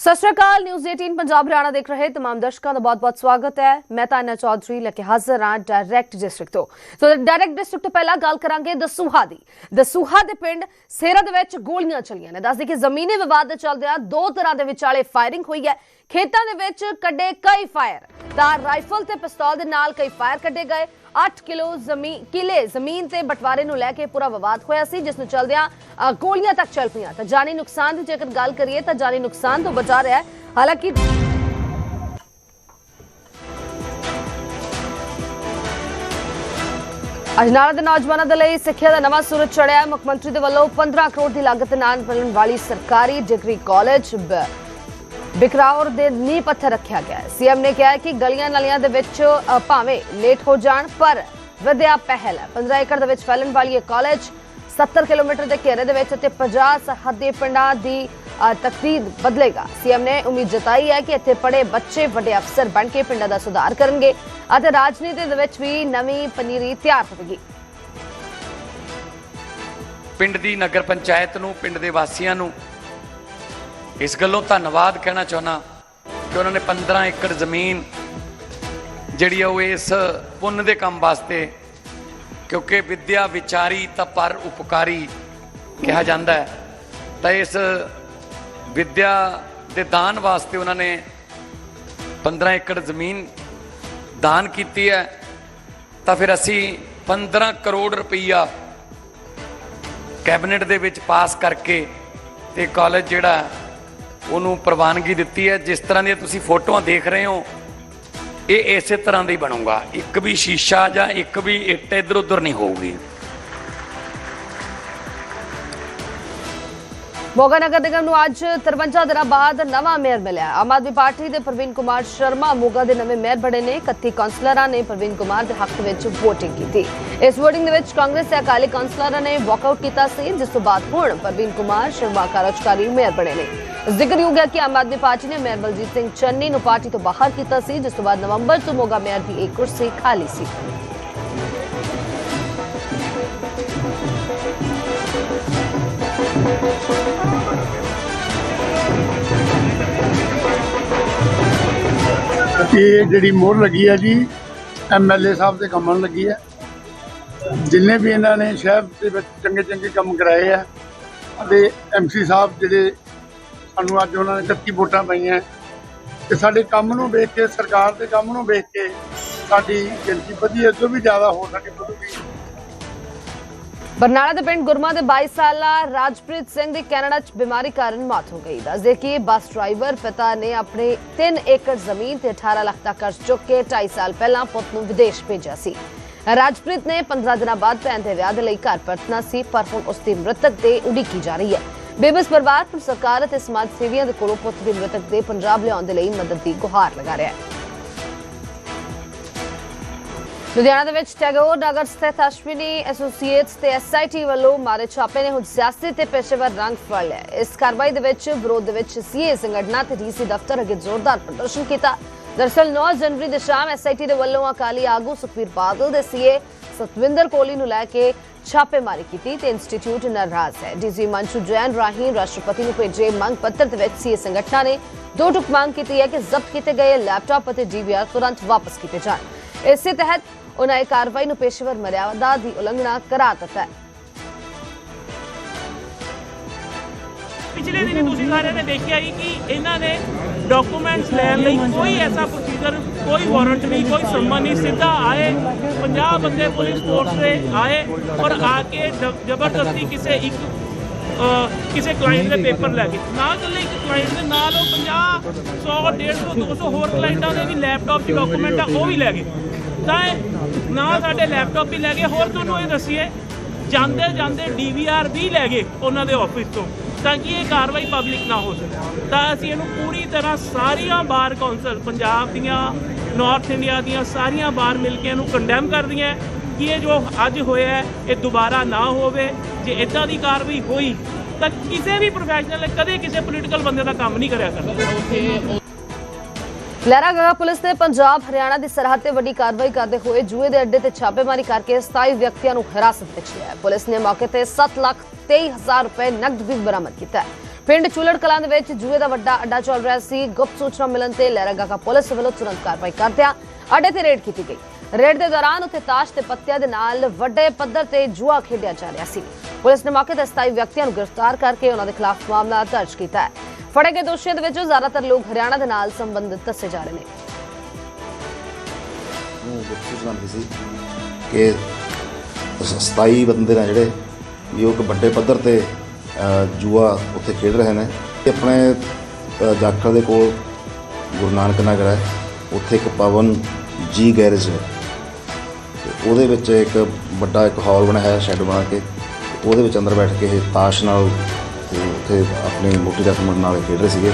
ਸਤਿ ਸ਼੍ਰੀ ਅਕਾਲ ਨਿਊਜ਼ 18 ਪੰਜਾਬ ਹਰਿਆਣਾ ਦੇਖ ਰਹੇ ਤਮਾਮ ਦਰਸ਼ਕਾਂ ਦਾ ਬਹੁਤ-ਬਹੁਤ ਸਵਾਗਤ ਹੈ। ਮੈਂ ਤਾਨਾ ਚੌਧਰੀ ਲੈ ਕੇ ਹਾਜ਼ਰ ਹਾਂ ਡਾਇਰੈਕਟ ਡਿਸਟ੍ਰਿਕਟ ਤੋਂ। ਸੋ ਡਾਇਰੈਕਟ ਡਿਸਟ੍ਰਿਕਟ ਤੋਂ ਪਹਿਲਾਂ ਗੱਲ ਕਰਾਂਗੇ ਦਸੂਹਾ ਦੀ। ਦਸੂਹਾ ਦੇ ਪਿੰਡ ਸੇਰਾ ਦੇ ਵਿੱਚ ਗੋਲੀਆਂ ਚੱਲੀਆਂ ਨੇ। ਦੱਸਦੇ ਕਿ ਜ਼ਮੀਨੀ ਵਿਵਾਦ ਦੇ ਚੱਲਦਿਆਂ ਦੋ ਤਰ੍ਹਾਂ ਦੇ ਵਿਚਾਲੇ ਫਾਇਰਿੰਗ ਹੋਈ ਹੈ। ਖੇਤਾਂ ਦੇ ਵਿੱਚ ਕੱਢੇ ਕਈ ਫਾਇਰ। ਤਾਂ ਰਾਈਫਲ ਤੇ ਪਿਸਤੌਲ ਦੇ ਨਾਲ ਕਈ ਫਾਇਰ ਕੱਢੇ ਗਏ। 8 ਕਿਲੋ ਜ਼ਮੀਨ ਕਿਲੇ ਜ਼ਮੀਨ ਤੇ ਬਟਵਾਰੇ ਨੂੰ ਲੈ ਕੇ ਪੂਰਾ ਵਿਵਾਦ ਹੋਇਆ ਸੀ, ਜਿਸ ਨੂੰ ਚਲਦਿਆਂ ਗੋਲੀਆਂ ਤੱਕ ਚੱਲ ਪਈਆਂ। ਤਾਂ ਜਾਨੀ ਨੁਕਸਾਨ ਦੀ ਜੇਕਰ ਗੱਲ ਕਰੀਏ, ਤਾਂ ਜਾਨੀ ਨੁਕਸਾਨ ਤੋਂ ਬਚਾ ਰਿਹਾ ਹਾਲਾਂਕਿ ਅਜਨਾਲਾ ਦੇ ਨੌਜਵਾਨਾਂ ਦੇ ਲਈ ਸਿੱਖਿਆ ਦਾ ਨਵਾਂ ਸੂਰਜ ਚੜਿਆ। ਮੁੱਖ ਮੰਤਰੀ ਦੇ ਵੱਲੋਂ 15 ਕਰੋੜ ਦੀ ਲਾਗਤ ਨਾਲ ਬਣਨ ਵਾਲੀ ਸਰਕਾਰੀ ਡਿਗਰੀ ਕਾਲਜ ਬ- ਬਿਕਰਾਉਰ ਦੇ ਨੀਂਹ ਪੱਥਰ ਰੱਖਿਆ ਗਿਆ ਹੈ। ਸੀਐਮ ਨੇ ਕਿਹਾ ਕਿ ਗਲੀਆਂ ਨਾਲੀਆਂ ਦੇ ਵਿੱਚ ਭਾਵੇਂ ਲੇਟ ਹੋ ਜਾਣ, ਪਰ ਵਿਦਿਆ ਪਹਿਲ ਹੈ। 15 ਏਕੜ ਦੇ ਵਿੱਚ ਫੈਲਣ ਵਾਲੀ ਇਹ ਕਾਲਜ 70 ਕਿਲੋਮੀਟਰ ਦੇ ਘੇਰੇ ਦੇ ਵਿੱਚ ਅਤੇ 50 ਸਰਹੱਦੀ ਪਿੰਡਾਂ ਦੀ ਤਕਦੀਰ ਬਦਲੇਗਾ। ਸੀਐਮ ਨੇ ਉਮੀਦ ਜਤਾਈ ਹੈ ਕਿ ਇੱਥੇ ਪੜ੍ਹੇ ਬੱਚੇ, ਵੱਡੇ ਅਫਸਰ ਬਣ ਕੇ ਪਿੰਡਾਂ ਦਾ ਸੁਧਾਰ ਕਰਨਗੇ ਅਤੇ ਰਾਜਨੀਤੀ ਦੇ ਵਿੱਚ ਵੀ ਨਵੀਂ ਪਨੀਰੀ ਤਿਆਰ ਹੋਵੇਗੀ। ਪਿੰਡ ਦੀ ਨਗਰ ਪੰਚਾਇਤ ਨੂੰ, ਪਿੰਡ ਦੇ ਵਾਸੀਆਂ ਨੂੰ ਇਸ ਗੱਲੋਂ ਧੰਨਵਾਦ ਕਹਿਣਾ ਚਾਹੁੰਦਾ ਕਿ ਉਹਨਾਂ ਨੇ 15 ਏਕੜ ਜ਼ਮੀਨ ਜਿਹੜੀ ਆ ਉਹ ਇਸ ਪੁੰਨ ਦੇ ਕੰਮ ਵਾਸਤੇ, ਕਿਉਂਕਿ ਵਿਦਿਆ ਵਿਚਾਰੀ ਤਾਂ ਪਰ ਉਪਕਾਰੀ ਕਿਹਾ ਜਾਂਦਾ ਹੈ। ਤਾਂ ਇਸ ਵਿਦਿਆ ਦੇ ਦਾਨ ਵਾਸਤੇ ਉਹਨਾਂ ਨੇ 15 ਏਕੜ ਜ਼ਮੀਨ ਦਾਨ ਕੀਤੀ ਹੈ। ਤਾਂ ਫਿਰ ਅਸੀਂ 15 ਕਰੋੜ ਰੁਪਈਆ ਕੈਬਨਿਟ ਦੇ ਵਿੱਚ ਪਾਸ ਕਰਕੇ ਤੇ ਕਾਲਜ ਜਿਹੜਾ ਉਹਨੂੰ ਪ੍ਰਵਾਨਗੀ ਦਿੱਤੀ ਹੈ। ਜਿਸ ਤਰ੍ਹਾਂ ਦੀਆਂ ਤੁਸੀਂ ਫੋਟੋਆਂ ਦੇਖ ਰਹੇ ਹੋ, ਇਹ ਇਸੇ ਤਰ੍ਹਾਂ ਦਾ ਹੀ ਬਣੂਗਾ। ਇੱਕ ਵੀ ਸ਼ੀਸ਼ਾ ਜਾਂ ਇੱਕ ਵੀ ਇੱਟ ਇੱਧਰ ਉੱਧਰ ਨਹੀਂ ਹੋਊਗੀ। ਮੋਗਾ ਨਗਰ ਨਿਗਮ ਨੂੰ ਅੱਜ 53 ਦਿਨਾਂ ਬਾਅਦ ਨਵਾਂ ਮੇਅਰ ਮਿਲਿਆ। ਆਮ ਆਦਮੀ ਪਾਰਟੀ ਦੇ ਪ੍ਰਵੀਨ ਕੁਮਾਰ ਸ਼ਰਮਾ ਮੋਗਾ ਦੇ ਨਵੇਂ ਮੇਅਰ ਬਣੇ ਨੇ। 31 ਕਾਉਂਸਲਰਾਂ ਨੇ ਪ੍ਰਵੀਨ ਕੁਮਾਰ ਦੇ ਹੱਕ ਵਿੱਚ VOTING ਕੀਤੀ। ਇਸ VOTING ਦੇ ਵਿੱਚ ਕਾਂਗਰਸ ਦੇ ਅਕਾਲੀ ਕਾਉਂਸਲਰਾਂ ਨੇ ਵਾਕਆਊਟ ਕੀਤਾ ਸੀ, ਜਿਸ ਤੋਂ ਬਾਅਦ ਹੁਣ ਪ੍ਰਵੀਨ ਕੁਮਾਰ ਸ਼ਰਮਾ ਕਾਰਜਕਾਰੀ ਮੇਅਰ ਬਣੇ ਨੇ। ਜ਼ਿਕਰਯੋਗ ਹੈ ਕਿ ਆਮ ਆਦਮੀ ਪਾਰਟੀ ਨੇ ਮੇਅਰ ਬਲਜੀਤ ਸਿੰਘ ਚੰਨੀ ਨੂੰ ਪਾਰਟੀ ਤੋਂ ਬਾਹਰ ਕੀਤਾ ਸੀ, ਜਿਸ ਤੋਂ ਬਾਅਦ ਨਵੰਬਰ ਤੋਂ ਮੋਗਾ ਮੇਅਰ ਦੀ ਇੱਕ ਕੁਰਸੀ ਖਾਲੀ ਸੀ। ਇਹ ਜਿਹੜੀ ਮੋਹਰ ਲੱਗੀ ਹੈ ਜੀ ਐਮਐਲਏ ਸਾਹਿਬ ਦੇ ਕੰਮਾਂ ਨੂੰ ਲੱਗੀ ਹੈ। ਜਿੰਨੇ ਵੀ ਇਹਨਾਂ ਨੇ ਸ਼ਹਿਰ ਦੇ ਵਿੱਚ ਚੰਗੇ ਚੰਗੇ ਕੰਮ ਕਰਾਏ ਆ ਅਤੇ ਐਮਸੀ ਸਾਹਿਬ ਜਿਹੜੇ ਸਾਨੂੰ ਅੱਜ ਉਹਨਾਂ ਨੇ 31 ਵੋਟਾਂ ਪਾਈਆਂ। ਤੇ ਸਾਡੇ ਕੰਮ ਨੂੰ ਵੇਖ ਕੇ, ਸਰਕਾਰ ਦੇ ਕੰਮ ਨੂੰ ਵੇਖ ਕੇ ਸਾਡੀ ਗਿਣਤੀ ਵਧੀਆ ਹੈ, ਜੋ ਵੀ ਜ਼ਿਆਦਾ ਹੋ ਸਕੇ ਵਧੂਗੀ। ਬਰਨਾਲਾ ਦੇ ਪਿੰਡ ਗੁਰਮਾ ਦੇ 22 ਸਾਲਾ ਰਾਜਪ੍ਰੀਤ ਸਿੰਘ ਦੀ ਕੈਨੇਡਾ 'ਚ ਬਿਮਾਰੀ ਕਾਰਨ ਮੌਤ ਹੋ ਗਈ। ਦੱਸਦੇ ਕਿ ਬੱਸ ਡਰਾਈਵਰ ਪਿਤਾ ਨੇ ਆਪਣੇ 3 ਏਕੜ ਜ਼ਮੀਨ ਤੇ 18 ਲੱਖ ਦਾ ਕਰਜ਼ ਚੁੱਕ ਕੇ 2.5 ਸਾਲ ਪਹਿਲਾਂ ਪੁੱਤ ਨੂੰ ਵਿਦੇਸ਼ ਭੇਜਿਆ ਸੀ। ਰਾਜਪ੍ਰੀਤ ਨੇ 15 ਦਿਨਾਂ ਬਾਅਦ ਭੈਣ ਦੇ ਵਿਆਹ ਦੇ ਲਈ ਘਰ ਪਰਤਣਾ ਸੀ, ਪਰ ਹੁਣ ਉਸ ਦੀ ਮ੍ਰਿਤਕ ਤੇ ਉਡੀਕੀ ਜਾ ਰਹੀ ਹੈ। ਬੇਬਸ ਪਰਿਵਾਰ ਸਰਕਾਰ ਅਤੇ ਸਮਾਜ ਸੇਵੀਆਂ ਦੇ ਕੋਲੋਂ ਪੁੱਤ ਦੀ ਮ੍ਰਿਤਕ ਦੇ ਪੰਜਾਬ ਲਿਆਉਣ ਦੇ ਲਈ ਮਦਦ ਦੀ ਗੁਹਾਰ ਲਗਾ ਰਿਹਾ ਹੈ। ਲੁਧਿਆਣਾ ਦੇ ਵਿੱਚ ਟੈਗੋਰ ਨਗਰ ਸਥਿਤ ਅਸ਼ਵਿਨੀ ਐਸੋਸੀਏਟਸ ਤੇ ਐਸਆਈਟੀ ਵੱਲੋਂ ਮਾਰੇ ਛਾਪੇ ਨੇ ਹੁਣ ਸਿਆਸੀ ਤੇ ਪੇਸ਼ੇਵਰ ਰੰਗ ਫੜ ਲਿਆ ਇਸ ਕਾਰਵਾਈ ਦੇ ਵਿੱਚ ਵਿਰੋਧ ਦੇ ਵਿੱਚ ਸੀਏ ਸੰਗਠਨਾਂ ਤੇ ਡੀਸੀ ਦਫ਼ਤਰ ਅੱਗੇ ਜ਼ੋਰਦਾਰ ਪ੍ਰਦਰਸ਼ਨ ਕੀਤਾ। ਦਰਸਲ 9 ਜਨਵਰੀ ਦੇ ਸ਼ਾਮ ਐਸਆਈਟੀ ਦੇ ਵੱਲੋਂ ਅਕਾਲੀ ਆਗੂ ਸੁਖਬੀਰ ਬਾਦਲ ਦੇ ਸੀਏ ਸਤਵਿੰਦਰ ਕੋਹਲੀ ਨੂੰ ਲੈ ਕੇ ਛਾਪੇਮਾਰੀ ਕੀਤੀ ਤੇ ਇੰਸਟੀਚਿਊਟ ਨਾਰਾਜ਼ ਹੈ। ਡੀਜੀ ਮਨਸ਼ੂ ਜੈਨ ਰਾਹੀਂ ਰਾਸ਼ਟਰਪਤੀ ਨੂੰ ਭੇਜੇ ਮੰਗ ਪੱਤਰ ਦੇ ਵਿੱਚ ਸੀਏ ਸੰਗਠਨਾਂ ਨੇ ਦੋ ਟੁਕ ਮੰਗ ਕੀਤੀ ਹੈ ਕਿ ਜ਼ਬਤ ਕੀਤੇ ਗਏ ਲੈਪਟਾਪ ਅਤੇ ਡੀਵੀਆਰ ਤੁਰੰਤ ਵਾਪਸ ਕੀਤੇ ਜਾਣ। ਇਸੇ ਤਹਿਤ ਉਹਨਾਂ ਇਹ ਕਾਰਵਾਈ ਨੂੰ ਪੇਸ਼ੇਵਰ ਮਰਿਆਦਾ ਦੀ ਉਲੰਘਣਾ ਕਰਾ ਦਿੱਤਾ ਹੈ। ਪਿਛਲੇ ਦਿਨੀ ਤੁਸੀਂ ਸਾਰਿਆਂ ਨੇ ਦੇਖਿਆ ਹੀ ਕਿ ਇਹਨਾਂ ਨੇ ਡਾਕੂਮੈਂਟਸ ਲੈਣ ਲਈ ਕੋਈ ਐਸਾ ਪ੍ਰੋਸੀਜਰ ਕੋਈ ਵਾਰੰਟ ਨਹੀਂ, ਕੋਈ ਸੰਮਨ ਨਹੀਂ, ਸਿੱਧਾ ਆਏ 50 ਬੰਦੇ ਪੁਲਿਸ ਫੋਰਸ ਦੇ ਆਏ ਔਰ ਆ ਕੇ ਜ਼ਬਰਦਸਤੀ ਕਿਸੇ ਇੱਕ ਕਿਸੇ ਕਲਾਇੰਟ ਦੇ ਪੇਪਰ ਲੈ ਕੇ ਨਾਲ ਇਕੱਲੇ ਇੱਕ ਕਲਾਇੰਟ ਦੇ ਨਾਲ ਉਹ 50 100 150 200 ਹੋਰ ਕਲਾਇੰਟਾਂ ਦੇ ਵੀ ਲੈਪਟਾਪ 'ਚ ਡਾਕੂਮੈਂਟ ਆ, ਉਹ ਵੀ ਲੈ ਗਏ। ਤਾਂ ਇਹ ਨਾਲ ਸਾਡੇ ਲੈਪਟਾਪ ਵੀ ਲੈ ਗਏ। ਹੋਰ ਤੁਹਾਨੂੰ ਇਹ ਦੱਸੀਏ, ਜਾਂਦੇ ਜਾਂਦੇ ਡੀਵੀਆਰ ਵੀ ਲੈ ਗਏ ਉਹਨਾਂ ਦੇ ਆਫਿਸ ਤੋਂ, ਤਾਂ ਕਿ ਇਹ ਕਾਰਵਾਈ ਪਬਲਿਕ ਨਾ ਹੋ ਸਕੇ। ਤਾਂ ਅਸੀਂ ਇਹਨੂੰ ਪੂਰੀ ਤਰ੍ਹਾਂ ਸਾਰੀਆਂ ਬਾਰ ਕੌਂਸਲ ਪੰਜਾਬ ਦੀਆਂ ਨਾਰਥ ਇੰਡੀਆ ਦੀਆਂ ਸਾਰੀਆਂ ਬਾਰ ਮਿਲ ਕੇ ਇਹਨੂੰ ਕੰਡੈਮ ਕਰਦੀਆਂ ਕਿ ਇਹ ਜੋ ਅੱਜ ਹੋਇਆ ਇਹ ਦੁਬਾਰਾ ਨਾ ਹੋਵੇ। ਜੇ ਇਦਾਂ ਦੀ ਕਾਰਵਾਈ ਹੋਈ, ਤਾਂ ਕਿਸੇ ਵੀ ਪ੍ਰੋਫੈਸ਼ਨਲ ਨੇ ਕਦੇ ਕਿਸੇ ਪੋਲੀਟੀਕਲ ਬੰਦੇ ਦਾ ਕੰਮ ਨਹੀਂ ਕਰਿਆ ਕਰਦਾ ਲਹਿਰਾ ਗਗਾ ਪੁਲਿਸ ਨੇ ਪੰਜਾਬ ਹਰਿਆਣਾ ਦੀ ਸਰਹੱਦ ਤੇ ਵੱਡੀ ਕਾਰਵਾਈ ਕਰਦੇ ਹੋਏ ਜੂਏ ਦੇ ਅੱਡੇ ਤੇ ਛਾਪੇਮਾਰੀ ਕਰਕੇ 27 ਵਿਅਕਤੀਆਂ ਨੂੰ ਹਿਰਾਸਤ ਵਿੱਚ ਲਿਆ ਪੁਲਿਸ ਨੇ ਮੌਕੇ ਤੇ 7 ਲੱਖ 23000 ਰੁਪਏ ਨਕਦ ਵੀ ਬਰਾਮਦ ਕੀਤਾ ਪਿੰਡ ਚੂਲੜ ਕਲਾਂ ਦੇ ਵਿੱਚ ਜੂਏ ਦਾ ਵੱਡਾ ਅੱਡਾ ਚੱਲ ਰਿਹਾ ਸੀ। ਗੁਪਤ ਸੂਚਨਾ ਮਿਲਣ ਤੇ ਲਹਿਰਾਗਾਗਾ ਪੁਲਿਸ ਵੱਲੋਂ ਤੁਰੰਤ ਕਾਰਵਾਈ ਕਰਦਿਆਂ ਅੱਡੇ ਤੇ ਰੇਡ ਕੀਤੀ ਗਈ। ਰੇਡ ਦੇ ਦੌਰਾਨ ਉੱਥੇ ਤਾਸ਼ ਤੇ ਪੱਤਿਆਂ ਦੇ ਨਾਲ ਵੱਡੇ ਪੱਧਰ ਤੇ ਜੂਆ ਖੇਡਿਆ ਜਾ ਰਿਹਾ ਸੀ। ਪੁਲਿਸ ਨੇ ਮੌਕੇ ਤੇ 27 ਵਿਅਕਤੀਆਂ ਨੂੰ ਗ੍ਰਿਫਤਾਰ ਕਰਕੇ ਉਹਨਾਂ ਦੇ ਖਿਲਾਫ ਮਾਮਲਾ ਦਰਜ ਕੀਤਾ ਹੈ। ਫੜੇ ਗਏ ਦੋਸ਼ੀਆਂ ਦੇ ਵਿੱਚੋਂ ਜ਼ਿਆਦਾਤਰ ਲੋਕ ਹਰਿਆਣਾ ਦੇ ਨਾਲ ਸੰਬੰਧਿਤ ਦੱਸੇ ਜਾ ਰਹੇ ਨੇ। ਨੂੰ ਗੁਪਤ ਸੀ ਕਿ ਸ- 27 ਬੰਦੇ ਨੇ ਜਿਹੜੇ ਵੀ ਉਹ ਇੱਕ ਵੱਡੇ ਪੱਧਰ ਤੇ ਜੂਆ ਉੱਥੇ ਖੇਡ ਰਹੇ ਨੇ ਤੇ ਆਪਣੇ ਅ, ਜਾਖਲ ਦੇ ਕੋਲ ਗੁਰੂ ਨਾਨਕ ਨਗਰ ਹੈ ਉੱਥੇ ਇੱਕ ਪਵਨ ਜੀ ਗੈਰੇਜ ਹੈ। ਤੇ ਉਹਦੇ ਵਿੱਚ ਇੱਕ ਵੱਡਾ ਇੱਕ ਹਾਲ ਬਣਾਇਆ ਹੈ ਸ਼ੈੱਡ ਬਣਾ ਕੇ ਤੇ ਉਹਦੇ ਵਿੱਚ ਅੰਦਰ ਬੈਠ ਕੇ ਇਹ ਤਾਸ਼ ਨਾਲ ਉੱਥੇ ਆਪਣੀ ਮੋਟੀ ਰਕਮ ਨਾਲ ਖੇਡ ਰਹੇ ਸੀਗੇ।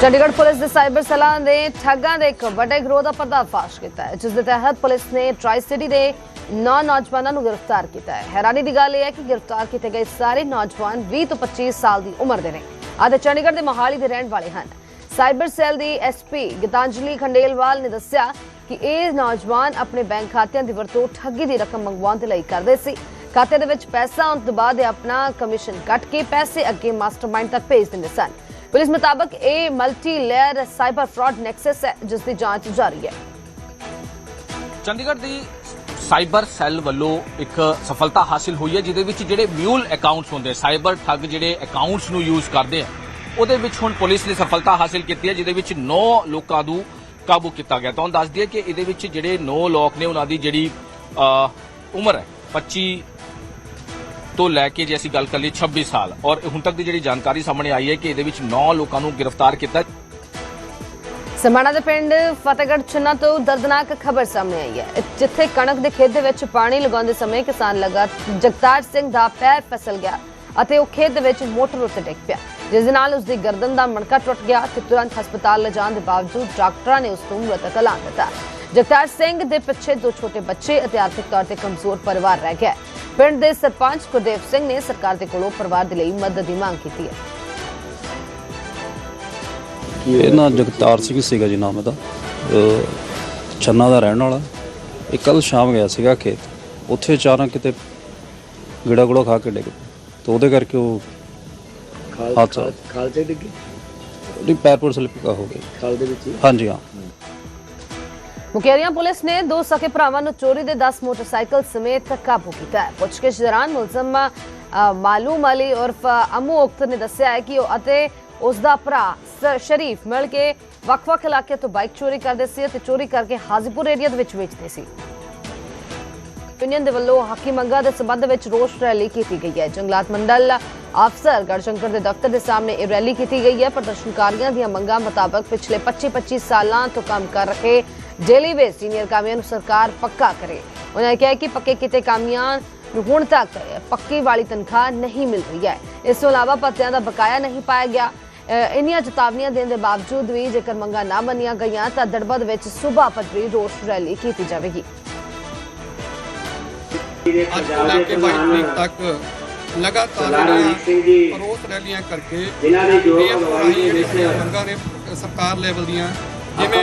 ਚੰਡੀਗੜ੍ਹ ਪੁਲਿਸ ਦੇ ਸਾਈਬਰ ਸੈੱਲਾਂ ਦੇ ਠੱਗਾਂ ਦੇ ਇੱਕ ਵੱਡੇ ਗਰੋਹ ਦਾ ਪਰਦਾਫਾਸ਼ ਕੀਤਾ ਹੈ, ਜਿਸ ਦੇ ਤਹਿਤ ਪੁਲਿਸ ਨੇ ਟਰਾਈ ਸਿਟੀ ਦੇ ਨੌ ਨੌਜਵਾਨਾਂ ਨੂੰ ਗ੍ਰਿਫਤਾਰ ਕੀਤਾ ਹੈ। ਹੈਰਾਨੀ ਦੀ ਗੱਲ ਇਹ ਹੈ ਕਿ ਗ੍ਰਿਫਤਾਰ ਕੀਤੇ ਗਏ ਸਾਰੇ ਨੌਜਵਾਨ 20 ਤੋਂ 25 ਸਾਲ ਦੀ ਉਮਰ ਦੇ ਨੇ। ਅਤੇ ਚੰਡੀਗੜ੍ਹ ਦੇ ਮੋਹਾਲੀ ਦੇ ਰਹਿਣ ਵਾਲੇ ਹਨ। ਸਾਈਬਰ ਸੈੱਲ ਦੀ ਐਸਪੀ ਗੀਤਾਂਜਲੀ ਖੰਡੇਲਵਾਲ ਨੇ ਦੱਸਿਆ ਕਿ ਇਹ ਨੌਜਵਾਨ ਆਪਣੇ ਬੈਂਕ ਖਾਤਿਆਂ ਦੀ ਵਰਤੋਂ ਠੱਗੀ ਦੀ ਰਕਮ ਮੰਗਵਾਉਣ ਦੇ ਲਈ ਕਰਦੇ ਸੀ। ਖਾਤੇ ਦੇ ਵਿੱਚ ਪੈਸਾ ਆਉਣ ਤੋਂ ਬਾਅਦ ਆਪਣਾ ਕਮਿਸ਼ਨ ਕੱਟ ਕੇ ਪੈਸੇ ਅੱਗੇ ਮਾਸਟਰਮਾਈਂਡ ਤੱਕ ਭੇਜ ਦਿੰਦੇ ਸਨ। ਪੁਲਿਸ ਮੁਤਾਬਕ ਇਹ multi layer cyber fraud nexus ਹੈ ਜਿਸ ਦੀ ਜਾਂਚ ਜਾਰੀ ਹੈ। ਚੰਡੀਗੜ੍ਹ ਦੀ ਸਾਈਬਰ ਸੈੱਲ ਵੱਲੋਂ ਇੱਕ ਸਫਲਤਾ ਹਾਸਿਲ ਹੋਈ ਹੈ ਜਿਹਦੇ ਵਿੱਚ ਜਿਹੜੇ ਮਿਊਲ ਅਕਾਊਂਟਸ ਹੁੰਦੇ ਸਾਈਬਰ ਠੱਗ ਜਿਹੜੇ ਅਕਾਊਂਟਸ ਨੂੰ ਯੂਜ਼ ਕਰਦੇ ਆ ਉਹਦੇ ਵਿੱਚ ਹੁਣ ਪੁਲਿਸ ਨੇ ਸਫਲਤਾ ਹਾਸਿਲ ਕੀਤੀ ਹੈ ਜਿਹਦੇ ਵਿੱਚ 9 ਲੋਕਾਂ ਨੂੰ ਕਾਬੂ ਕੀਤਾ ਗਿਆ। ਤੁਹਾਨੂੰ ਦੱਸ ਦਈਏ ਕਿ ਇਹਦੇ ਵਿੱਚ ਜਿਹੜੇ 9 ਲੋਕ ਨੇ ਉਹਨਾਂ ਦੀ ਜਿਹੜੀ ਅ, ਉਮਰ ਹੈ 25 ਤੋਂ ਲੈ ਕੇ ਜੇ ਅਸੀਂ ਗੱਲ ਕਰ ਲਈ 26 ਸਾਲ, ਔਰ ਹੁਣ ਤੱਕ ਦੀ ਜਿਹੜੀ ਜਾਣਕਾਰੀ ਸਾਹਮਣੇ ਆਈ ਹੈ ਕਿ ਇਹਦੇ ਵਿੱਚ 9 ਲੋਕਾਂ ਨੂੰ ਗ੍ਰਿਫਤਾਰ ਕੀਤਾ ਸਮਾਣਾ ਦੇ ਪਿੰਡ ਫਤਿਹਗੜ੍ਹ ਛੰਨਾ ਤੋਂ ਦਰਦਨਾਕ ਖਬਰ ਸਾਹਮਣੇ ਆਈ ਹੈ। ਜਿੱਥੇ ਕਣਕ ਦੇ ਖੇਤ ਦੇ ਵਿੱਚ ਪਾਣੀ ਲਗਾਉਂਦੇ ਸਮੇਂ ਕਿਸਾਨ ਲਗਾ ਜਗਤਾਰ ਸਿੰਘ ਦਾ ਪੈਰ ਫਿਸਲ ਗਿਆ ਅਤੇ ਉਹ ਖੇਤ ਦੇ ਵਿੱਚ ਮੋਟਰ ਉੱਤੇ ਡਿੱਗ ਪਿਆ। ਜਿਸ ਦੇ ਨਾਲ ਉਸ ਦੀ ਗਰਦਨ ਦਾ ਮਣਕਾ ਟੁੱਟ ਗਿਆ ਤੇ ਤੁਰੰਤ ਹਸਪਤਾਲ ਲਿਜਾਣ ਦੇ ਬਾਵਜੂਦ ਡਾਕਟਰਾਂ ਨੇ ਉਸ ਨੂੰ ਮ੍ਰਿਤਕ ਐਲਾਨ ਦਿੱਤਾ। ਜਗਤਾਰ ਸਿੰਘ ਦੇ ਪਿੱਛੇ ਦੋ ਛੋਟੇ ਬੱਚੇ ਅਤੇ ਆਰਥਿਕ ਤੌਰ ਤੇ ਕਮਜ਼ੋਰ ਪਰਿਵਾਰ ਰਹਿ ਗਿਆ ਹੈ। ਪਿੰਡ ਦੇ ਸਰਪੰਚ ਗੁਰਦੇਵ ਸਿੰਘ ਨੇ ਸਰਕਾਰ ਦੇ ਕੋਲੋਂ ਪਰਿਵਾਰ ਦੇ ਲਈ ਮਦਦ ਦੀ ਮੰਗ ਕੀਤੀ ਹੈ। ਇਹ ਨਾ ਜਗਤਾਰ ਸਿੰਘ ਸੀਗਾ ਜੀ ਨਾਮ ਇਹਦਾ। ਅਹ ਛੰਨਾ ਦਾ ਰਹਿਣ ਵਾਲਾ। ਇਹ ਕੱਲ ਸ਼ਾਮ ਗਿਆ ਸੀਗਾ ਖੇਤ। ਉੱਥੇ ਅਚਾਨਕ ਕਿਤੇ ਗਿੜਾ ਗੁੜਾ ਖਾ ਕੇ ਡਿੱਗ ਪਿਆ। ਤੇ ਉਹਦੇ ਕਰਕੇ ਉਹ ਹਾਦਸਾ ਖਾਲ ਤੇ ਡਿੱਗੀ? ਉਹਦੀ ਪੈਰ ਪੁਰ ਸਲਿਪ ਹੋ ਗਿਆ ਖਾਲ ਦੇ ਵਿੱਚ ਹੀ? ਹਾਂਜੀ ਹਾਂ। ਮੁਕੇਰੀਆਂ ਪੁਲਿਸ ਨੇ ਦੋ ਸਕੇ ਭਰਾਵਾਂ ਨੂੰ ਚੋਰੀ ਦੇ 10 ਮੋਟਰਸਾਈਕਲ ਸਮੇਤ ਕਾਬੂ ਕੀਤਾ ਹੈ। ਪੁੱਛਗਿੱਛ ਦੌਰਾਨ ਮੁਲਜ਼ਮ ਮਾਲੂਮ ਅਲੀ ਉਰਫ ਅਮੂ ਉਖਤ ਨੇ ਦੱਸਿਆ ਹੈ ਕਿ ਉਹ ਅਤੇ ਉਸ ਦਾ ਭਰਾ ਸ਼ਰੀਫ ਮਿਲ ਕੇ ਵੱਖ-ਵੱਖ ਇਲਾਕਿਆਂ ਤੋਂ ਬਾਈਕ ਚੋਰੀ ਕਰਦੇ ਸੀ ਅਤੇ ਚੋਰੀ ਕਰਕੇ ਹਾਜ਼ੀਪੁਰ ਏਰੀਆ ਦੇ ਵਿੱਚ ਵੇਚਦੇ ਸੀ। ਯੂਨੀਅਨ ਦੇ ਵੱਲੋਂ ਹਾਕੀ ਮੰਗਾਂ ਦੇ ਸਬੰਧ ਵਿੱਚ ਰੋਸ ਰੈਲੀ ਕੀਤੀ ਗਈ ਹੈ। ਜੰਗਲਾਤ ਮੰਡਲ ਅਫਸਰ ਗੜਸ਼ੰਕਰ ਦੇ ਦਫ਼ਤਰ ਦੇ ਸਾਹਮਣੇ ਇਹ ਰੈਲੀ ਕੀਤੀ ਗਈ ਹੈ। ਪ੍ਰਦਰਸ਼ਨਕਾਰੀਆਂ ਦੀਆਂ ਮੰਗਾਂ ਮੁਤਾਬਕ ਪਿਛਲੇ 25-25 ਸਾਲਾਂ ਤੋਂ ਕੰਮ ਕਰ ਰਹੇ ਡੇਲੀ ਵੇ ਸੀਨੀਅਰ ਕਾਮਿਆਂ ਨੂੰ ਸਰਕਾਰ ਪੱਕਾ ਕਰੇ। ਉਹਨਾਂ ਨੇ ਕਿਹਾ ਕਿ ਪੱਕੇ ਕੀਤੇ ਕਾਮਿਆਂ ਨੂੰ ਹੁਣ ਤੱਕ ਪੱਕੀ ਵਾਲੀ ਤਨਖਾਹ ਨਹੀਂ ਮਿਲ ਰਹੀ ਹੈ। ਇਸ ਤੋਂ ਇਲਾਵਾ ਭੱਤਿਆਂ ਦਾ ਬਕਾਇਆ ਨਹੀਂ ਪਾਇਆ ਗਿਆ। ਇੰਨੀਆਂ ਚੇਤਾਵਨੀਆਂ ਦੇਣ ਦੇ ਬਾਵਜੂਦ ਵੀ ਜੇਕਰ ਮੰਗਾਂ ਨਾ ਮੰਨੀਆਂ ਗਈਆਂ ਤਾਂ ਦੜਬਦ ਵਿੱਚ ਸੂਬਾ ਪੱਧਰੀ ਰੋਸ ਰੈਲੀ ਕੀਤੀ ਜਾਵੇਗੀ। ਅੱਜ ਲੈ ਕੇ 22 ਤਰੀਕ ਤੱਕ ਲਗਾਤਾਰ ਜਿਹੜੀਆਂ ਰੋਸ ਰੈਲੀਆਂ ਕਰਕੇ ਜਿਨ੍ਹਾਂ ਨੇ ਜੋ ਮੰਗਾਂ ਨੇ ਸਰਕਾਰ ਲੈਵਲ ਦੀਆਂ ਜਿਵੇਂ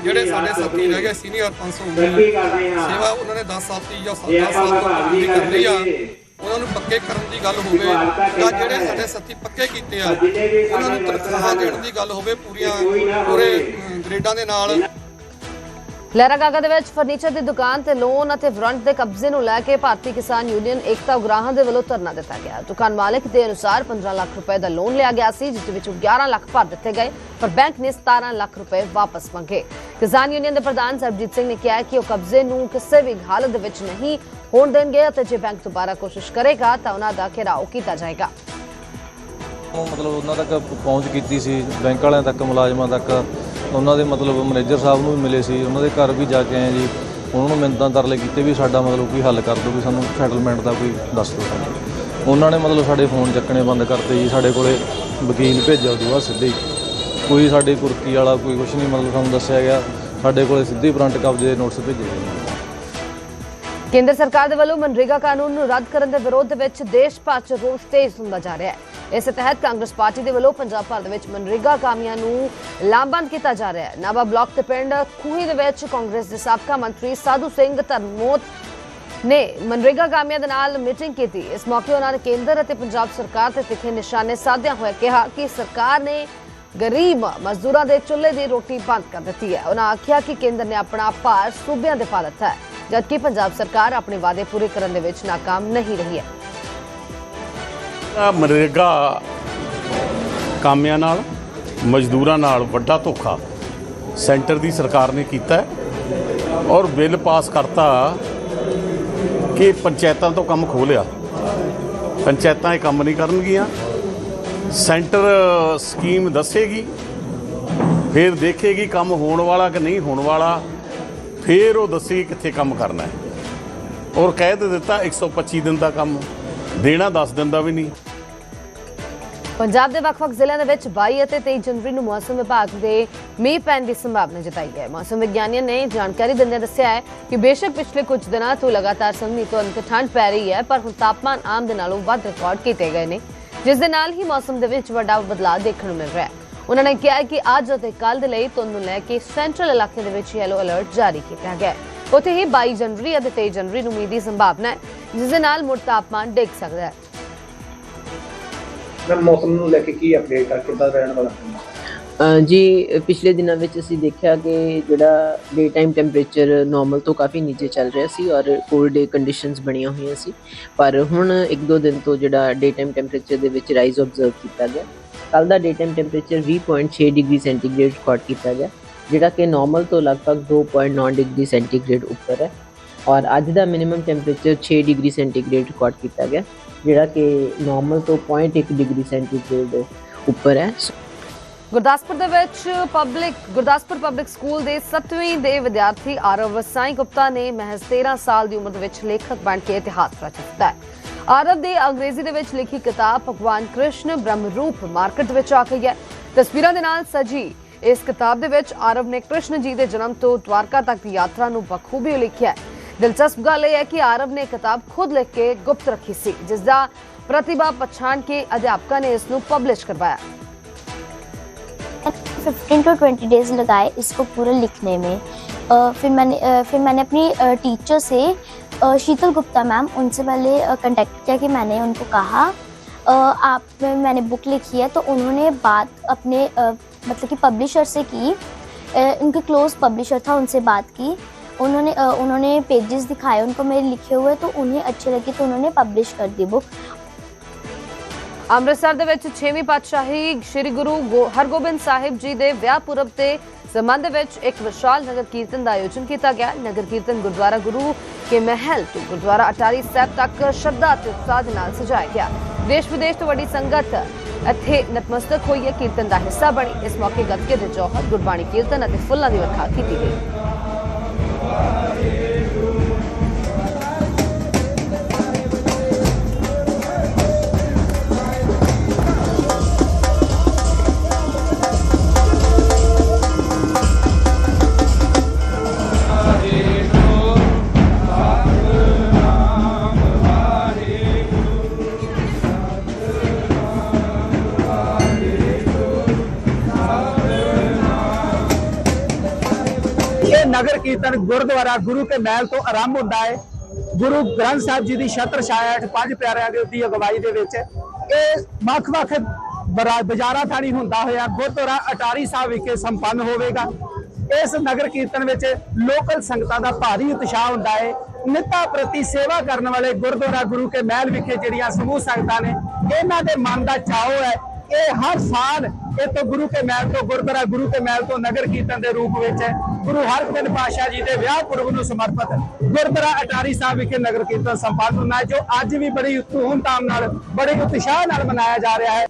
ਜਿਹੜੇ ਸਾਡੇ ਸਾਥੀ ਰਹਿ ਗਏ ਸੀਨੀਅਰ 519 ਸੇਵਾ ਉਹਨਾਂ ਨੇ 10 ਸਾਲ ਦੀ ਜਾਂ 10 ਸਾਲ ਤੋਂ ਪੂਰੀ ਕਰ ਲਈ ਆ। ਉਹਨਾਂ ਨੂੰ ਪੱਕੇ ਕਰਨ ਦੀ ਗੱਲ ਹੋਵੇ ਤਾਂ ਜਿਹੜੇ ਸਾਡੇ ਸਾਥੀ ਪੱਕੇ ਕੀਤੇ ਆ ਉਹਨਾਂ ਨੂੰ ਤਨਖਾਹ ਦੇਣ ਦੀ ਗੱਲ ਹੋਵੇ ਪੂਰੀਆਂ ਪੂਰੇ ਗ੍ਰੇਡਾਂ ਦੇ ਨਾਲ। ਲਹਿਰਾਗਾਗਾ ਦੇ ਵਿੱਚ ਫਰਨੀਚਰ ਦੀ ਦੁਕਾਨ ਤੇ ਲੋਨ ਅਤੇ ਵਾਰੰਟ ਦੇ ਕਬਜ਼ੇ ਨੂੰ ਲੈ ਕੇ ਭਾਰਤੀ ਕਿਸਾਨ ਯੂਨੀਅਨ ਏਕਤਾ ਉਗਰਾਹਾਂ ਦੇ ਵੱਲੋਂ ਧਰਨਾ ਦਿੱਤਾ ਗਿਆ। ਦੁਕਾਨ ਮਾਲਕ ਦੇ ਅਨੁਸਾਰ 15 ਲੱਖ ਰੁਪਏ ਦਾ ਲੋਨ ਲਿਆ ਗਿਆ ਸੀ, ਜਿਸ ਵਿੱਚ 11 ਲੱਖ ਭਰ ਦਿੱਤੇ ਗਏ, ਪਰ ਬੈਂਕ ਨੇ 17 ਲੱਖ ਰੁਪਏ ਵਾਪਸ ਮੰਗੇ। ਕਿਸਾਨ ਯੂਨੀਅਨ ਦੇ ਪ੍ਰਧਾਨ ਸਰਬਜੀਤ ਸਿੰਘ ਨੇ ਕਿਹਾ ਕਿ ਉਹ ਕਬਜ਼ੇ ਨੂੰ ਕਿਸੇ ਵੀ ਹਾਲਤ ਵਿੱਚ ਨਹੀਂ ਹੋਣ ਦੇਣਗੇ ਅਤੇ ਜੇ ਬੈਂਕ ਦੁਬਾਰਾ ਕੋਸ਼ਿਸ਼ ਕਰੇਗਾ ਤਾਂ ਉਹਨਾਂ ਦਾ ਘਿਰਾਓ ਕੀਤਾ ਜਾਏਗਾ। ਮਤਲਬ ਉਹਨਾਂ ਤੱਕ ਪਹੁੰਚ ਕੀਤੀ ਸੀ, ਬੈਂਕ ਵਾਲਿਆਂ ਤੱਕ, ਮੁਲਾਜ਼ਮਾਂ ਤੱਕ। ਉਹਨਾਂ ਦੇ ਮਤਲਬ ਮੈਨੇਜਰ ਸਾਹਿਬ ਨੂੰ ਵੀ ਮਿਲੇ ਸੀ, ਉਹਨਾਂ ਦੇ ਘਰ ਵੀ ਜਾ ਕੇ ਆਏ ਜੀ। ਉਹਨਾਂ ਨੂੰ ਮਿੰਤਾਂ ਤਰਲੇ ਕੀਤੇ ਵੀ ਸਾਡਾ ਮਤਲਬ ਕੋਈ ਹੱਲ ਕਰ ਦਿਓ, ਵੀ ਸਾਨੂੰ ਸੈਟਲਮੈਂਟ ਦਾ ਕੋਈ ਦੱਸ ਦਿਓ। ਸਾਨੂੰ ਉਹਨਾਂ ਨੇ ਮਤਲਬ ਸਾਡੇ ਫੋਨ ਚੱਕਣੇ ਬੰਦ ਕਰਤੇ ਜੀ, ਸਾਡੇ ਕੋਲੇ ਵਕੀਲ ਭੇਜਿਆ ਉਦੋਂ ਸਿੱਧੇ ਕੋਈ ਸਾਡੇ ਕੁਰਕੀ ਵਾਲਾ ਕੋਈ ਕੁਝ ਨਹੀਂ ਮਤਲਬ ਸਾਨੂੰ ਦੱਸਿਆ ਗਿਆ। ਸਾਡੇ ਕੋਲੇ ਸਿੱਧੀ ਫਰੰਟ ਕਬਜ਼ੇ ਦੇ ਨੋਟਿਸ ਭੇਜੇ ਗਏ। ਕੇਂਦਰ ਸਰਕਾਰ ਦੇ ਵੱਲੋਂ ਮਨਰੇਗਾ ਕਾਨੂੰਨ ਨੂੰ ਰੱਦ ਕਰਨ ਦੇ ਵਿਰੋਧ ਵਿੱਚ ਦੇਸ਼ ਭਰ 'ਚ ਰੋਸ ਤੇਜ਼ ਹੁੰਦਾ ਜਾ ਰਿਹਾ ਹੈ। ਇਸ ਤਹਿਤ ਕਾਂਗਰਸ ਪਾਰਟੀ ਦੇ ਵੱਲੋਂ ਪੰਜਾਬ ਭਰ ਦੇ ਵਿੱਚ ਮਨਰੇਗਾ ਕਾਮਿਆਂ ਨੂੰ ਲਾਮਬੰਦ ਕੀਤਾ ਜਾ ਰਿਹਾ ਹੈ। ਨਾਭਾ ਬਲਾਕ ਦੇ ਪਿੰਡ ਖੂਹੀ ਦੇ ਵਿੱਚ ਕਾਂਗਰਸ ਦੇ ਸਾਬਕਾ ਮੰਤਰੀ ਸਾਧੂ ਸਿੰਘ ਧਰਮੋਤ ਨੇ ਮਨਰੇਗਾ ਕਾਮਿਆਂ ਦੇ ਨਾਲ ਮੀਟਿੰਗ ਕੀਤੀ। ਇਸ ਮੌਕੇ ਉਹਨਾਂ ਨੇ ਕੇਂਦਰ ਅਤੇ ਪੰਜਾਬ ਸਰਕਾਰ ਤੇ ਤਿੱਖੇ ਨਿਸ਼ਾਨੇ ਸਾਧਿਆ ਹੋਇਆ ਕਿਹਾ ਕਿ ਸਰਕਾਰ ਨੇ ਗਰੀਬ ਮਜ਼ਦੂਰਾਂ ਦੇ ਚੁੱਲ੍ਹੇ ਦੀ ਰੋਟੀ ਬੰਦ ਕਰ ਦਿੱਤੀ ਹੈ। ਉਹਨਾਂ ਆਖਿਆ ਕਿ ਕੇਂਦਰ ਨੇ ਆਪਣਾ ਭਾਰ ਸੂਬਿਆਂ ਦੇ ਪਾ ਦਿੱਤਾ ਹੈ, ਜਦਕਿ ਪੰਜਾਬ ਸਰਕਾਰ ਆਪਣੇ ਵਾਅਦੇ ਪੂਰੇ ਕਰਨ ਦੇ ਵਿੱਚ ਨਾਕਾਮ ਨਹੀਂ ਰਹੀ ਹੈ। ਮਨਰੇਗਾ ਕਾਮਿਆਂ ਨਾਲ, ਮਜ਼ਦੂਰਾਂ ਨਾਲ ਵੱਡਾ ਧੋਖਾ। ਸੈਂਟਰ ਦੀ ਸਰਕਾਰ ਨੇ ਕੀਤਾ ਔਰ ਬਿੱਲ ਪਾਸ ਕਰਤਾ ਕਿ ਪੰਚਾਇਤਾਂ ਤੋਂ ਕੰਮ ਖੋਹ ਪੰਚਾਇਤਾਂ ਇਹ ਕੰਮ ਨਹੀਂ ਕਰਨਗੀਆਂ। ਸੈਂਟਰ ਸਕੀਮ ਦੱਸੇਗੀ, ਫਿਰ ਦੇਖੇਗੀ ਕੰਮ ਹੋਣ ਵਾਲਾ ਕਿ ਨਹੀਂ ਹੋਣ ਵਾਲਾ। ਫਿਰ ਉਹ ਦੱਸੇਗੀ ਕਿੱਥੇ ਕੰਮ ਕਰਨਾ ਹੈ। ਔਰ ਕਹਿ ਦੇ ਦਿੱਤਾ 125 ਦਿਨ ਦਾ ਕੰਮ। ਦੇਣਾ 10 ਦਿਨ ਦਾ ਵੀ ਨਹੀਂ। ਪੰਜਾਬ ਦੇ ਵੱਖ-ਵੱਖ ਜ਼ਿਲ੍ਹਿਆਂ ਦੇ ਵਿੱਚ 22 ਅਤੇ 23 ਜਨਵਰੀ ਨੂੰ ਮੌਸਮ ਵਿਭਾਗ ਦੇ ਮੀਂਹ ਪੈਣ ਦੀ ਸੰਭਾਵਨਾ ਜਤਾਈ ਹੈ। ਮੌਸਮ ਵਿਗਿਆਨੀਆਂ ਨੇ ਜਾਣਕਾਰੀ ਦਿੰਦਿਆਂ ਦੱਸਿਆ ਹੈ ਕਿ ਬੇਸ਼ੱਕ ਪਿਛਲੇ ਕੁਝ ਦਿਨਾਂ ਤੋਂ ਲਗਾਤਾਰ ਸੰਘਣੀ ਤੋਂ ਅੰਤ ਠੰਡ ਪੈ ਰਹੀ ਹੈ, ਪਰ ਹੁਣ ਤਾਪਮਾਨ ਆਮ ਦੇ ਨਾਲੋਂ ਵੱਧ ਰਿਕਾਰਡ ਕੀਤੇ ਗਏ ਨੇ, ਜਿਸ ਦੇ ਨਾਲ ਹੀ ਮੌਸਮ ਦੇ ਵਿੱਚ ਵੱਡਾ ਬਦਲਾਅ ਦੇਖਣ ਨੂੰ ਮਿਲ ਰਿਹਾ ਹੈ। ਉਹਨਾਂ ਨੇ ਕਿਹਾ ਕਿ ਅੱਜ ਅਤੇ ਕੱਲ ਦੇ ਲਈ ਧੁੰਦ ਨੂੰ ਲੈ ਕੇ ਸੈਂਟਰਲ ਇਲਾਕੇ ਦੇ ਵਿੱਚ ਯੈਲੋ ਅਲਰਟ ਜਾਰੀ ਕੀਤਾ ਗਿਆ ਹੈ। ਉੱਥੇ ਹੀ 22 ਜਨਵਰੀ ਅਤੇ 23 ਜਨਵਰੀ ਨੂੰ ਮੀਂਹ ਦੀ ਸੰਭਾਵਨਾ ਹੈ। ਜਿਸ ਦੇ ਨਾਲ ਮੁੜ ਤਾਪਮਾਨ ਡਿੱਗ ਸਕਦਾ ਹੈ। ਮੈਂ ਮੌਸਮ ਨੂੰ ਲੈ ਕੇ ਕੀ ਅਪਡੇਟ ਆ? ਕਿੱਦਾਂ ਰਹਿਣ ਵਾਲਾ ਅ, ਜੀ ਪਿਛਲੇ ਦਿਨਾਂ ਵਿੱਚ ਅਸੀਂ ਦੇਖਿਆ ਕਿ ਜਿਹੜਾ ਡੇ ਟਾਈਮ ਟੈਂਪਰੇਚਰ ਨਾਰਮਲ ਤੋਂ ਕਾਫੀ ਨੀਚੇ ਚੱਲ ਰਿਹਾ ਸੀ ਔਰ ਕੋਲਡ ਡੇ ਕੰਡੀਸ਼ਨਸ ਬਣੀਆਂ ਹੋਈਆਂ ਸੀ। ਪਰ ਹੁਣ ਇੱਕ ਦੋ ਦਿਨ ਤੋਂ ਜਿਹੜਾ ਡੇ ਟਾਈਮ ਟੈਂਪਰੇਚਰ ਦੇ ਵਿੱਚ ਰਾਈਜ਼ ਆਬਜ਼ਰਵ ਕੀਤਾ ਗਿਆ। ਕੱਲ ਦਾ day time temperature 20.6 degree centigrade record ਕੀਤਾ ਗਿਆ ਜਿਹੜਾ ਕਿ ਨਾਰਮਲ ਤੋਂ ਲਗਭਗ 2.9 ਡਿਗਰੀ ਸੈਂਟੀਗ੍ਰੇਡ ਉੱਪਰ ਹੈ। ਔਰ ਅੱਜ ਦਾ minimum temperature 6 degree centigrade record ਕੀਤਾ ਗਿਆ, ਜਿਹੜਾ ਕਿ ਨਾਰਮਲ ਤੋਂ 0.1 ਡਿਗਰੀ ਸੈਂਟੀਗ੍ਰੇਡ ਉੱਪਰ ਹੈ। ਗੁਰਦਾਸਪੁਰ ਦੇ ਵਿੱਚ ਪਬਲਿਕ ਗੁਰਦਾਸਪੁਰ ਪਬਲਿਕ ਸਕੂਲ ਦੇ 7ਵੀਂ ਦੇ ਵਿਦਿਆਰਥੀ ਆਰਵ ਸਾਈ ਗੁਪਤਾ ਨੇ ਮਹਿਜ਼ 13 ਸਾਲ ਦੀ ਉਮਰ ਦੇ ਵਿੱਚ ਲੇਖਕ ਬਣ ਕੇ ਇਤਿਹਾਸ ਰਚ ਦਿੱਤਾ ਹੈ। ਆਰਵ ਦੀ ਅੰਗਰੇਜ਼ੀ ਦੇ ਵਿੱਚ ਲਿਖੀ ਕਿਤਾਬ ਭਗਵਾਨ ਕ੍ਰਿਸ਼ਨ ਬ੍ਰਹਮ ਮਾਰਕੀਟ ਵਿੱਚ ਆ ਗਈ ਹੈ। ਤਸਵੀਰਾਂ ਦੇ ਨਾਲ ਸਜੀ, ਇਸ ਕਿਤਾਬ ਦੇ ਵਿੱਚ ਆਰਵ ਨੇ ਕ੍ਰਿਸ਼ਨ ਜੀ ਦੇ ਜਨਮ ਤੋਂ ਦਵਾਰਕਾ ਤੱਕ ਦੀ ਯਾਤਰਾ ਨੂੰ ਬਖੂਬੀ ਲਿਖਿਆ ਹੈ। ਦਿਲਚਸਪ ਗੱਲ ਇਹ ਹੈ ਕਿ ਆਰਵ ਨੇ ਕਿਤਾਬ ਖੁਦ ਲਿਖ ਕੇ ਗੁਪਤ ਰੱਖੀ ਸੀ ਜਿਸ ਦਾ ਪ੍ਰਤਿਭਾ ਪਛਾਣ ਕੇ ਅਧਿਆਪਕਾਂ ਨੇ ਇਸ ਨੂੰ ਪਬਲਿਸ਼ ਕਰਵਾਇਆ 15 टू 20 डेज लगाए इसको पूरा लिखने में अ, फिर मैंने अ, फिर मैंने अपनी टीचर से अ, शीतल गुप्ता मैम उनसे पहले कांटेक्ट किया कि मैंने उनको कहा अ, आप मैंने बुक लिखी है तो उन्होंने बात अपने अ, मतलब कि पब्लिशर से की अ, उनके क्लोज पब्लिशर था उनसे बात की उन्होंने अ, उन्होंने पेजेस दिखाए उनको मेरे लिखे हुए तो उन्हें अच्छे लगे तो उन्होंने पब्लिश कर दी बुक ਅੰਮ੍ਰਿਤਸਰ ਦੇ ਵਿੱਚ 6ਵੀਂ ਪਾਤਸ਼ਾਹੀ ਸ੍ਰੀ ਗੁਰੂ ਗੋ- ਹਰਗੋਬਿੰਦ ਸਾਹਿਬ ਜੀ ਦੇ ਵਿਆਹ ਪੁਰਬ ਤੇ ਸੰਬੰਧ ਵਿੱਚ ਇੱਕ ਵਿਸ਼ਾਲ ਨਗਰ ਕੀਰਤਨ ਦਾ ਆਯੋਜਨ ਕੀਤਾ ਗਿਆ ਨਗਰ ਕੀਰਤਨ ਗੁਰਦੁਆਰਾ ਗੁਰੂ ਕੇ ਮਹਿਲ ਤੋਂ ਗੁਰਦੁਆਰਾ ਅਟਾਰੀ ਸਾਹਿਬ ਤੱਕ ਸ਼ਰਧਾ ਤੇ ਉਤਸ਼ਾਹ ਦੇ ਨਾਲ ਸਜਾਇਆ ਗਿਆ ਦੇਸ਼ ਵਿਦੇਸ਼ ਤੋਂ ਵੱਡੀ ਸੰਗਤ ਇੱਥੇ ਨਤਮਸਤਕ ਹੋਈ ਹੈ ਕੀਰਤਨ ਦਾ ਹਿੱਸਾ ਬਣੀ ਇਸ ਮੌਕੇ ਗੱਤਕੇ ਦੇ ਜੌਹਰ ਗੁਰਬਾਣੀ ਕੀਰਤਨ ਅਤੇ ਫੁੱਲਾਂ ਦੀ ਵਰਖਾ ਕੀਤੀ ਗਈ ਨਗਰ ਕੀਰਤਨ ਗੁਰਦੁਆਰਾ ਗੁਰੂ ਕੇ ਮਹਿਲ ਤੋਂ ਆਰੰਭ ਹੁੰਦਾ ਹੈ। ਗੁਰੂ ਗ੍ਰੰਥ ਸਾਹਿਬ ਜੀ ਦੀ ਛਤਰ ਛਾਇਆ ਹੇਠ ਪੰਜ ਪਿਆਰਿਆਂ ਦੇ ਦੀ ਅਗਵਾਈ ਦੇ ਵਿੱਚ ਇਹ ਵੱਖ-ਵੱਖ ਬਾਜ਼ਾਰਾਂ ਥਾਣੀ ਹੁੰਦਾ ਹੋਇਆ। ਗੁਰਦੁਆਰਾ ਅਟਾਰੀ ਸਾਹਿਬ ਵਿਖੇ ਸੰਪੰਨ ਹੋਵੇਗਾ। ਇਸ ਨਗਰ ਕੀਰਤਨ ਵਿੱਚ ਲੋਕਲ ਸੰਗਤਾਂ ਦਾ ਭਾਰੀ ਉਤਸ਼ਾਹ ਹੁੰਦਾ ਹੈ। ਨਿੱਤਾ ਪ੍ਰਤੀ ਸੇਵਾ ਕਰਨ ਵਾਲੇ ਗੁਰਦੁਆਰਾ ਗੁਰੂ ਕੇ ਮਹਿਲ ਵਿਖੇ ਜਿਹੜੀਆਂ ਸਮੂਹ ਸੰਗਤਾਂ ਨੇ, ਇਹਨਾਂ ਦੇ ਮਨ ਦਾ ਚਾਅ ਹੈ ਇਹ ਹਰ ਸਾਲ ਇਹ ਗੁਰੂ ਕੇ ਮਹਿਲ ਤੋਂ ਗੁਰਦੁਆਰਾ, ਗੁਰੂ ਕੇ ਮਹਿਲ ਤੋਂ ਨਗਰ ਕੀਰਤਨ ਦੇ ਰੂਪ ਵਿੱਚ ਗੁਰੂ ਹਰਗੋਬਿੰਦ ਪਾਤਸ਼ਾਹ ਜੀ ਦੇ ਵਿਆਹ ਪੁਰਬ ਨੂੰ ਸਮਰਪਿਤ ਗੁਰਦੁਆਰਾ ਅਟਾਰੀ ਸਾਹਿਬ ਵਿਖੇ ਨਗਰ ਕੀਰਤਨ ਸੰਪੰਨ ਹੋਣਾ ਹੈ, ਜੋ ਅੱਜ ਵੀ ਬੜੀ ਧੂਮ ਧਾਮ ਨਾਲ, ਬੜੇ ਉਤਸ਼ਾਹ ਨਾਲ ਮਨਾਇਆ ਜਾ ਰਿਹਾ ਹੈ।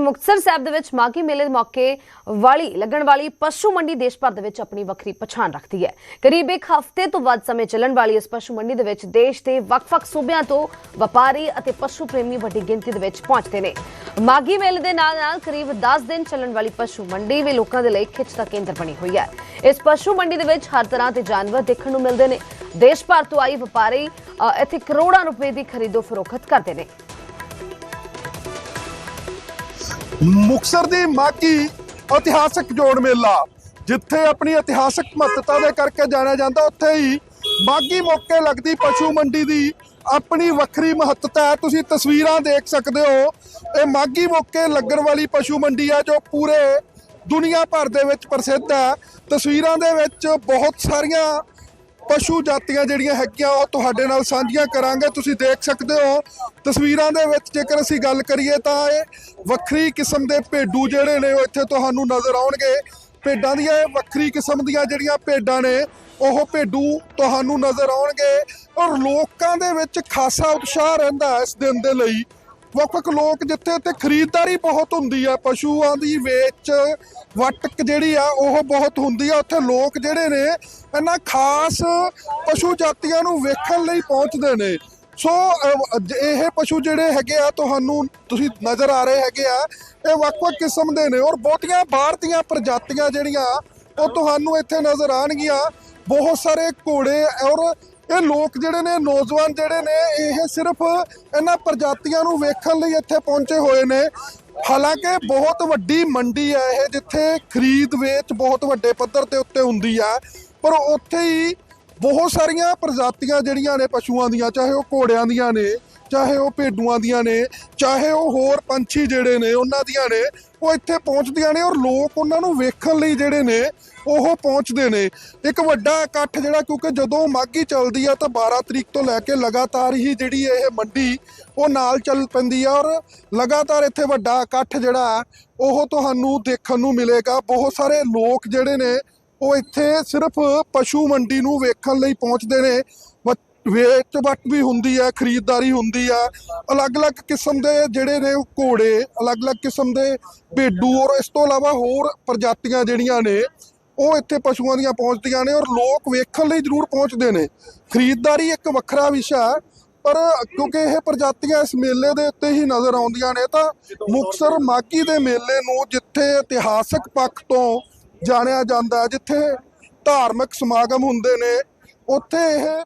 ਮੁਕਤਸਰ ਸਾਹਿਬ ਦੇ ਵਿੱਚ ਮਾਘੀ ਮੇਲੇ ਦੇ ਮੌਕੇ ਵਾਲੀ, ਲੱਗਣ ਵਾਲੀ ਪਸ਼ੂ ਮੰਡੀ ਦੇਸ਼ ਭਰ ਦੇ ਵਿੱਚ ਆਪਣੀ ਵੱਖਰੀ ਪਛਾਣ ਰੱਖਦੀ ਹੈ। ਕਰੀਬ ਇੱਕ ਹਫ਼ਤੇ ਤੋਂ ਵੱਧ ਸਮੇਂ ਚੱਲਣ ਵਾਲੀ ਇਸ ਪਸ਼ੂ ਮੰਡੀ ਦੇ ਵਿੱਚ ਦੇਸ਼ ਦੇ ਵੱਖ-ਵੱਖ ਸੂਬਿਆਂ ਤੋਂ ਵਪਾਰੀ ਅਤੇ ਪਸ਼ੂ ਪ੍ਰੇਮੀ ਵੱਡੀ ਗਿਣਤੀ ਦੇ ਵਿੱਚ ਪਹੁੰਚਦੇ ਨੇ। ਮਾਘੀ ਮੇਲੇ ਦੇ ਨਾਲ-ਨਾਲ ਕਰੀਬ 10 ਦਿਨ ਚੱਲਣ ਵਾਲੀ ਪਸ਼ੂ ਮੰਡੀ ਵੀ ਲੋਕਾਂ ਦੇ ਲਈ ਖਿੱਚ ਦਾ ਕੇਂਦਰ ਬਣੀ ਹੋਈ ਹੈ। ਇਸ ਪਸ਼ੂ ਮੰਡੀ ਦੇ ਵਿੱਚ ਹਰ ਤਰ੍ਹਾਂ ਦੇ ਜਾਨਵਰ ਦੇਖਣ ਨੂੰ ਮਿਲਦੇ ਨੇ। ਦੇਸ਼ ਭਰ ਤੋਂ ਆਈ ਵਪਾਰੀ ਇੱਥੇ ਕਰੋੜਾਂ ਰੁਪਏ ਦੀ ਖਰੀਦੋ ਫਰੋਖਤ ਕਰਦੇ ਨੇ। ਮੁਕਸਰ ਦੀ ਮਾਕੀ ਇਤਿਹਾਸਕ ਜੋੜ ਮੇਲਾ, ਜਿੱਥੇ ਆਪਣੀ ਇਤਿਹਾਸਕ ਮਹੱਤਤਾ ਦੇ ਕਰਕੇ ਜਾਣਿਆ ਜਾਂਦਾ, ਉੱਥੇ ਹੀ ਬਾਗੀ ਮੌਕੇ ਲੱਗਦੀ ਪਸ਼ੂ ਮੰਡੀ ਦੀ ਆਪਣੀ ਵੱਖਰੀ ਮਹੱਤਤਾ ਹੈ। ਤੁਸੀਂ ਤਸਵੀਰਾਂ ਦੇਖ ਸਕਦੇ ਹੋ, ਇਹ ਮਾਗੀ ਮੌਕੇ ਲੱਗਣ ਵਾਲੀ ਪਸ਼ੂ ਮੰਡੀ ਹੈ, ਜੋ ਪੂਰੇ ਦੁਨੀਆ ਭਰ ਦੇ ਵਿੱਚ ਪ੍ਰਸਿੱਧ ਹੈ। ਤਸਵੀਰਾਂ ਦੇ ਵਿੱਚ ਬਹੁਤ ਸਾਰੀਆਂ ਪਸ਼ੂ ਜਾਤੀਆਂ ਜਿਹੜੀਆਂ ਹੈਗੀਆਂ, ਉਹ ਤੁਹਾਡੇ ਨਾਲ ਸਾਂਝੀਆਂ ਕਰਾਂਗੇ। ਤੁਸੀਂ ਦੇਖ ਸਕਦੇ ਹੋ, ਤਸਵੀਰਾਂ ਦੇ ਵਿੱਚ ਜੇਕਰ ਅਸੀਂ ਗੱਲ ਕਰੀਏ ਤਾਂ ਇਹ ਵੱਖਰੀ ਕਿਸਮ ਦੇ ਭੇਡੂ ਜਿਹੜੇ ਨੇ, ਉਹ ਇੱਥੇ ਤੁਹਾਨੂੰ ਨਜ਼ਰ ਆਉਣਗੇ। ਭੇਡਾਂ ਦੀਆਂ ਇਹ ਵੱਖਰੀ ਕਿਸਮ ਦੀਆਂ ਜਿਹੜੀਆਂ ਭੇਡਾਂ ਨੇ, ਉਹ ਭੇਡੂ ਤੁਹਾਨੂੰ ਨਜ਼ਰ ਆਉਣਗੇ ਔਰ ਲੋਕਾਂ ਦੇ ਵਿੱਚ ਖਾਸਾ ਉਤਸ਼ਾਹ ਰਹਿੰਦਾ ਇਸ ਦਿਨ ਦੇ ਲਈ। ਵੱਖ ਵੱਖ ਲੋਕ ਜਿੱਥੇ ਤੇ ਖਰੀਦਦਾਰੀ ਬਹੁਤ ਹੁੰਦੀ ਆ, ਪਸ਼ੂਆਂ ਦੀ ਵੇਚ ਵਟਕ ਜਿਹੜੀ ਆ, ਉਹ ਬਹੁਤ ਹੁੰਦੀ ਆ। ਉੱਥੇ ਲੋਕ ਜਿਹੜੇ ਨੇ, ਇਹਨਾਂ ਖਾਸ ਪਸ਼ੂ ਜਾਤੀਆਂ ਨੂੰ ਵੇਖਣ ਲਈ ਪਹੁੰਚਦੇ ਨੇ। ਸੋ ਇਹ ਪਸ਼ੂ ਜਿਹੜੇ ਹੈਗੇ ਆ, ਤੁਹਾਨੂੰ ਤੁਸੀਂ ਨਜ਼ਰ ਆ ਰਹੇ ਹੈਗੇ ਆ, ਇਹ ਵੱਖ-ਵੱਖ ਕਿਸਮ ਦੇ ਨੇ ਔਰ ਬਹੁਤੀਆਂ ਬਾਹਰ ਦੀਆਂ ਪ੍ਰਜਾਤੀਆਂ ਜਿਹੜੀਆਂ, ਉਹ ਤੁਹਾਨੂੰ ਇੱਥੇ ਨਜ਼ਰ ਆਣਗੀਆਂ ਬਹੁਤ ਸਾਰੇ ਘੋੜੇ ਔਰ ਇਹ ਲੋਕ ਜਿਹੜੇ ਨੇ, ਨੌਜਵਾਨ ਜਿਹੜੇ ਨੇ, ਇਹ ਸਿਰਫ ਇਹਨਾਂ ਪ੍ਰਜਾਤੀਆਂ ਨੂੰ ਵੇਖਣ ਲਈ ਇੱਥੇ ਪਹੁੰਚੇ ਹੋਏ ਨੇ। ਹਾਲਾਂਕਿ ਬਹੁਤ ਵੱਡੀ ਮੰਡੀ ਹੈ ਇਹ, ਜਿੱਥੇ ਖਰੀਦ, ਵੇਚ ਬਹੁਤ ਵੱਡੇ ਪੱਧਰ ਤੇ ਉੱਤੇ ਹੁੰਦੀ ਆ। ਪਰ ਉੱਥੇ ਹੀ ਬਹੁਤ ਸਾਰੀਆਂ ਪ੍ਰਜਾਤੀਆਂ ਜਿਹੜੀਆਂ ਨੇ, ਪਸ਼ੂਆਂ ਦੀਆਂ, ਚਾਹੇ ਉਹ ਘੋੜਿਆਂ ਦੀਆਂ ਨੇ ਚਾਹੇ ਉਹ ਭੇਡੂਆਂ ਦੀਆਂ ਨੇ, ਚਾਹੇ ਉਹ ਹੋਰ ਪੰਛੀ ਜਿਹੜੇ ਨੇ, ਉਹਨਾਂ ਦੀਆਂ ਨੇ, ਉਹ ਇੱਥੇ ਪਹੁੰਚਦੀਆਂ ਨੇ ਔਰ ਲੋਕ ਉਹਨਾਂ ਨੂੰ ਵੇਖਣ ਲਈ ਜਿਹੜੇ ਨੇ, ਉਹ ਪਹੁੰਚਦੇ ਨੇ। ਇੱਕ ਵੱਡਾ ਇਕੱਠ ਜਿਹੜਾ ਕਿਉਂਕਿ ਜਦੋਂ ਮਾਗੀ ਚੱਲਦੀ ਆ ਤਾਂ 12 ਤਰੀਕ ਤੋਂ ਲੈ ਕੇ ਲਗਾਤਾਰ ਹੀ ਜਿਹੜੀ ਇਹ ਮੰਡੀ, ਉਹ ਨਾਲ ਚੱਲ ਪੈਂਦੀ ਆ ਔਰ ਲਗਾਤਾਰ ਇੱਥੇ ਵੱਡਾ ਇਕੱਠ ਜਿਹੜਾ, ਉਹ ਤੁਹਾਨੂੰ ਦੇਖਣ ਨੂੰ ਮਿਲੇਗਾ। ਬਹੁਤ ਸਾਰੇ ਲੋਕ ਜਿਹੜੇ ਨੇ, ਉਹ ਇੱਥੇ ਸਿਰਫ ਪਸ਼ੂ ਮੰਡੀ ਨੂੰ ਵੇਖਣ ਲਈ ਪਹੁੰਚਦੇ ਨੇ। ਵ- ਵੇਚ ਵਟ ਵੀ ਹੁੰਦੀ ਹੈ ਖਰੀਦਦਾਰੀ ਹੁੰਦੀ ਆ। ਅਲੱਗ-ਅਲੱਗ ਕਿਸਮ ਦੇ ਜਿਹੜੇ ਨੇ ਉਹ ਘੋੜੇ, ਅਲੱਗ-ਅਲੱਗ ਕਿਸਮ ਦੇ ਭੇਡੂ ਔਰ ਇਸ ਤੋਂ ਇਲਾਵਾ ਹੋਰ ਪ੍ਰਜਾਤੀਆਂ ਜਿਹੜੀਆਂ ਨੇ, ਉਹ ਇੱਥੇ ਪਸ਼ੂਆਂ ਦੀਆਂ ਪਹੁੰਚਦੀਆਂ ਨੇ ਔਰ ਲੋਕ ਵੇਖਣ ਲਈ ਜ਼ਰੂਰ ਪਹੁੰਚਦੇ ਨੇ। ਖਰੀਦਦਾਰੀ ਇੱਕ ਵੱਖਰਾ ਵਿਸ਼ਾ ਹੈ, ਪਰ ਕਿਉਂਕਿ ਇਹ ਪ੍ਰਜਾਤੀਆਂ ਇਸ ਮੇਲੇ ਦੇ ਉੱਤੇ ਹੀ ਨਜ਼ਰ ਆਉਂਦੀਆਂ ਨੇ, ਤਾਂ ਮੁਕਤਸਰ ਮਾਗੀ ਦੇ ਮੇਲੇ ਨੂੰ ਜਿੱਥੇ ਇਤਿਹਾਸਕ ਪੱਖ ਤੋਂ ਜਾਣਿਆ ਜਾਂਦਾ, ਜਿੱਥੇ ਧਾਰਮਿਕ ਸਮਾਗਮ ਹੁੰਦੇ ਨੇ, ਉੱਥੇ ਇਹ